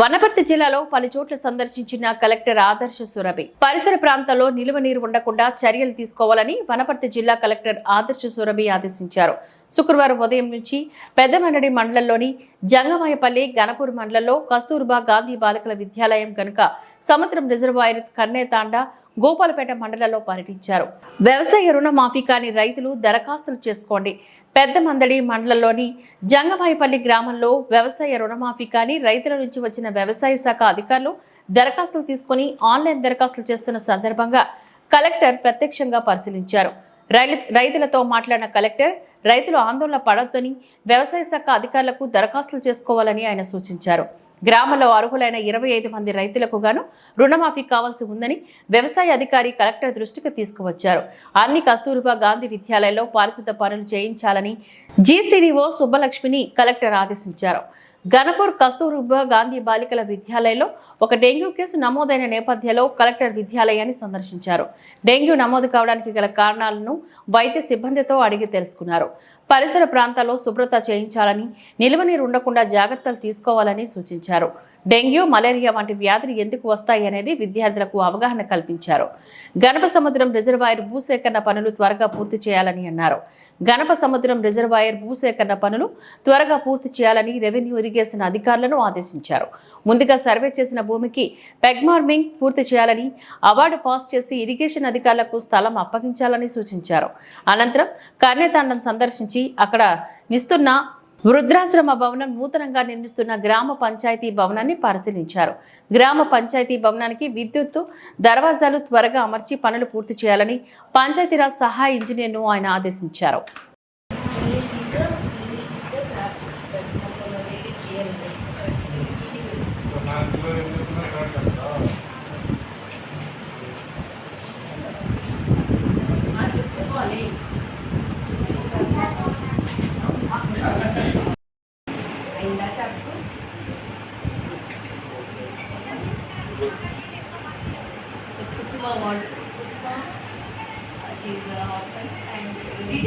వనపర్తి జిల్లాలో పలు చోట్ల సందర్శించిన కలెక్టర్ ఆదర్శ సురభి. పరిసర ప్రాంతాల్లో నిలువ నీరు ఉండకుండా చర్యలు తీసుకోవాలని వనపర్తి జిల్లా కలెక్టర్ ఆదర్శ సురభి ఆదేశించారు. శుక్రవారం ఉదయం నుంచి పెద్దమండడి మండలంలోని జంగమాయపల్లి గణపూర్ మండలంలో కస్తూర్బా గాంధీ బాలికల విద్యాలయం కనుక సముద్రం రిజర్వాయర్ కన్నేతాండ గోపాలపేట మండలంలో పర్యటించారు. వ్యవసాయ రుణమాఫీ కాని రైతులు దరఖాస్తులు చేసుకోండి. పెద్ద మందడి మండలంలోని జంగమాయిపల్లి గ్రామంలో వ్యవసాయ రుణమాఫీ కానీ రైతుల నుంచి వచ్చిన వ్యవసాయ శాఖ అధికారులు దరఖాస్తులు తీసుకుని ఆన్లైన్ దరఖాస్తులు చేస్తున్న సందర్భంగా కలెక్టర్ ప్రత్యక్షంగా పరిశీలించారు. రైలు రైతులతో మాట్లాడిన కలెక్టర్ రైతులు ఆందోళన పడొద్దని వ్యవసాయ శాఖ అధికారులకు దరఖాస్తులు చేసుకోవాలని ఆయన సూచించారు. గ్రామంలో అర్హులైన ఇరవై ఐదు మంది రైతులకు గాను రుణమాఫీ కావాల్సి ఉందని వ్యవసాయ అధికారి కలెక్టర్ దృష్టికి తీసుకువచ్చారు. అన్ని కస్తూర్బా గాంధీ విద్యాలయంలో పారిశుద్ధ పనులు చేయించాలని జీసీడీఓ సుబ్బలక్ష్మిని కలెక్టర్ ఆదేశించారు. గణపూర్ కస్తూర్బా గాంధీ బాలికల విద్యాలయంలో ఒక డెంగ్యూ కేసు నమోదైన నేపథ్యంలో కలెక్టర్ విద్యాలయాన్ని సందర్శించారు. డెంగ్యూ నమోదు కావడానికి గల కారణాలను వైద్య సిబ్బందితో అడిగి తెలుసుకున్నారు. పరిసర ప్రాంతాల్లో శుభ్రత చేయించాలని నిల్వ నీరు ఉండకుండా జాగ్రత్తలు తీసుకోవాలని సూచించారు. డెంగ్యూ మలేరియా వంటి వ్యాధులు ఎందుకు వస్తాయి అనేది విద్యార్థులకు అవగాహన కల్పించారు. గణప సముద్రం రిజర్వాయర్ భూసేకరణ పనులు త్వరగా పూర్తి చేయాలని అన్నారు. గణప సముద్రం రిజర్వాయర్ భూసేకరణ పనులు త్వరగా పూర్తి చేయాలని రెవెన్యూ ఇరిగేషన్ అధికారులను ఆదేశించారు. ముందుగా సర్వే చేసిన భూమికి పెగ్మార్మింగ్ పూర్తి చేయాలని అవార్డు పాస్ చేసి ఇరిగేషన్ అధికారులకు స్థలం అప్పగించాలని సూచించారు. అనంతరం కర్ణేతాండం సందర్శించి అక్కడ నిస్తున్న వృద్ధాశ్రమ భవనం నూతనంగా నిర్మిస్తున్న గ్రామ పంచాయతీ భవనాన్ని పరిశీలించారు. గ్రామ పంచాయతీ భవనానికి విద్యుత్ దర్వాజాలు త్వరగా అమర్చి పనులు పూర్తి చేయాలని పంచాయతీరాజ్ సహాయ ఇంజనీర్ను ఆయన ఆదేశించారు. Uh, she's uh, Ward. Pushpa, she is orphan and